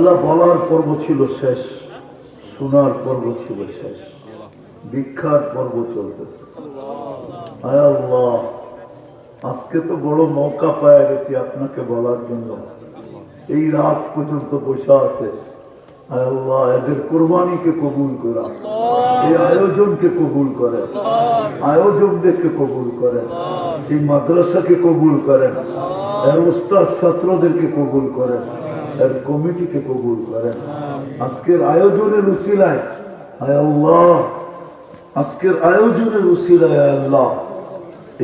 বলার পর্ব ছিল শেষ, শোনার পর্ব ছিল শেষ। ভিক্ষার পর্ব চলতেছে। আজকে তো বড় মৌকা পাওয়া গেছি আপনাকে বলার জন্য। এই রাত পর্যন্ত বসা আছে। আল্লাহ, এদের কোরবানিকে কবুল করা। এই আয়োজনকে কবুল করেন আয়োজকদেরকে কবুল করেন এই মাদ্রাসাকে কবুল করেন ছাত্রদেরকে কবুল করেন এর কমিটিকে কবুল করেন। আজকের আয়োজনের উসিলায় আয় আল্লাহ আজকের আয়োজনের উসিলায় আল্লাহ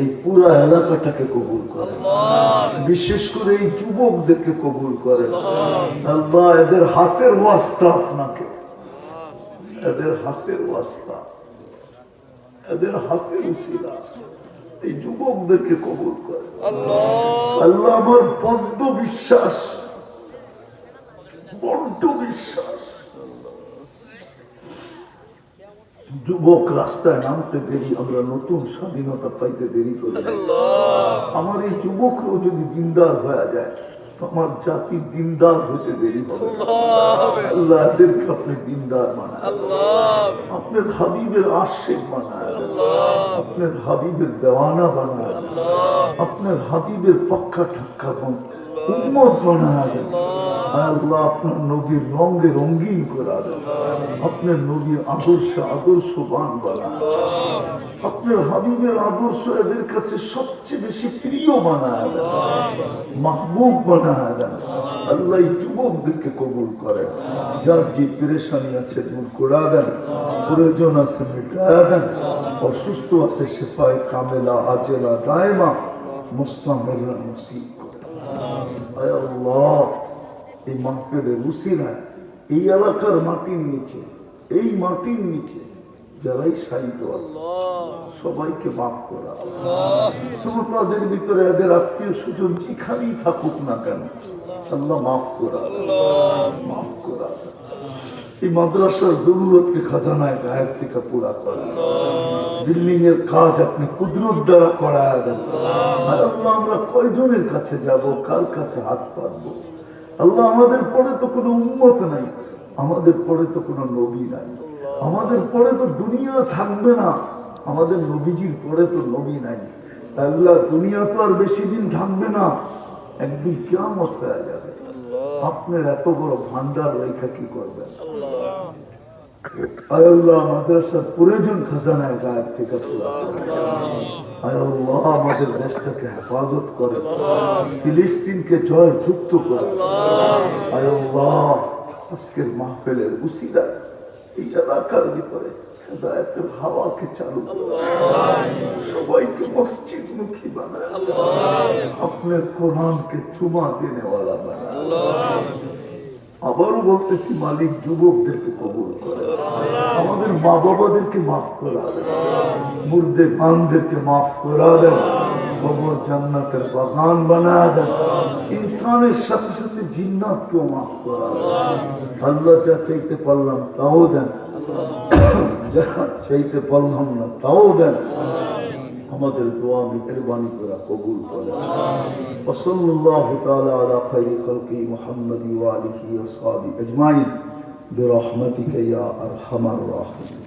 এই পুরা এলাকাটাকে কবুল করেন। বিশেষ করে এই যুবকদেরকে কবুল করেন। আল্লাহ এদের হাতের ওয়াস্তা আপনাকে। এদের হাতের ওয়াস্তা। এদের হাতের উসিলা। এই যুবকদেরকে কবুল করেন। আল্লাহ। আমার পদ্ম বিশ্বাস বড্ড বিশ্বাস যুবক রাস্তায় নামতে দেরি আমরা নতুন স্বাধীনতা পাইতে দেরি করি আমার এই যুবকরাও যদি দিনদার হয়ে যায় আমার জাতি দিনদার হতে দেরি হবে। আল্লাহ। এদেরকে আপনি দিনদার বানায়। আপনার হাবিবের আশেক বানায়। আপনার হাবিবের দেওয়ানা বানায়। আপনার হাবিবের পক্ষা ঠাক্কা উন্মত আল্লাহ আপনার নবীর করা আপনার নবীর আদর্শ আপনার হাবিবের আদর্শ এদের কাছে সবচেয়ে বেশি প্রিয় বানায় মাহবুব আল্লাহ যুবকদেরকে কবুল করে যার যে পেরেশানি আছে দূর করা দেন। প্রয়োজন আছে মেটায়া দেন। অসুস্থ আছে সেফায় কামেলা, আজেলা, দায়মা মুস্তামেলা নসিব আল্লাহ এই মাহফিলের উসিলায় এই এলাকার মাটির নিচে, এই মাটির নিচে যারাই সাহিত্য সবাইকে মাফ করা। শ্রোতাদের তাদের ভিতরে এদের আত্মীয় স্বজন যেখানেই থাকুক না কেন, আল্লাহ মাফ করা। মাফ করা। এই মাদ্রাসার জরুরতকে খাজানায় গায়ের থেকে পুরা করে। বিল্ডিং এর কাজ আপনি কুদরত দ্বারা করায় দেন। আমরা কয়জনের কাছে যাব, কার কাছে হাত পাতবো? আল্লাহ, আমাদের পরে তো কোনো উন্মত নাই। আমাদের পরে তো কোনো নবী নাই। আমাদের পরে তো দুনিয়া থাকবে না। আমাদের নবীজির পরে তো নবী নাই। আল্লাহ, দুনিয়া তো আর বেশি দিন থাকবে না। একদিন কেমন হয়ে যাবে। আপনার এত বড় ভান্ডার রেখা কি করবেন? আয় আল্লাহ মাদ্রাসার প্রয়োজন খাজানায় গায়ের থেকে পুরা করে। আয় আল্লাহ আমাদের দেশটাকে হেফাজত করে ফিলিস্তিনকে জয় যুক্ত করে আল্লাহ। আজকের মাহফিলের উসিলা এই এলাকার ভিতরে হেদায়তের হাওয়াকে চালু সবাইকে মসজিদ মুখী বানায় আপনার কোরআনকে চুমা দেনেওয়ালা আবারও বলতেছি, মালিক যুবকদেরকে কবুল করে। আমাদের মা বাবাদেরকে মাফ করা দেন। মুর্দে মাফ করা দেন। কবর জান্নাতের বাগান বানা দেন। ইনসানের সাথে সাথে মাফ করা আল্লাহ যা চাইতে পারলাম তাও দেন। চাইতে পারলাম না তাও দেন। আমাদের দোয়া মেহরবানি করা কবুল করে وصلى الله تعالى على خير خلقه محمد وآله وصحبه أجمعين برحمتك يا أرحم الراحمين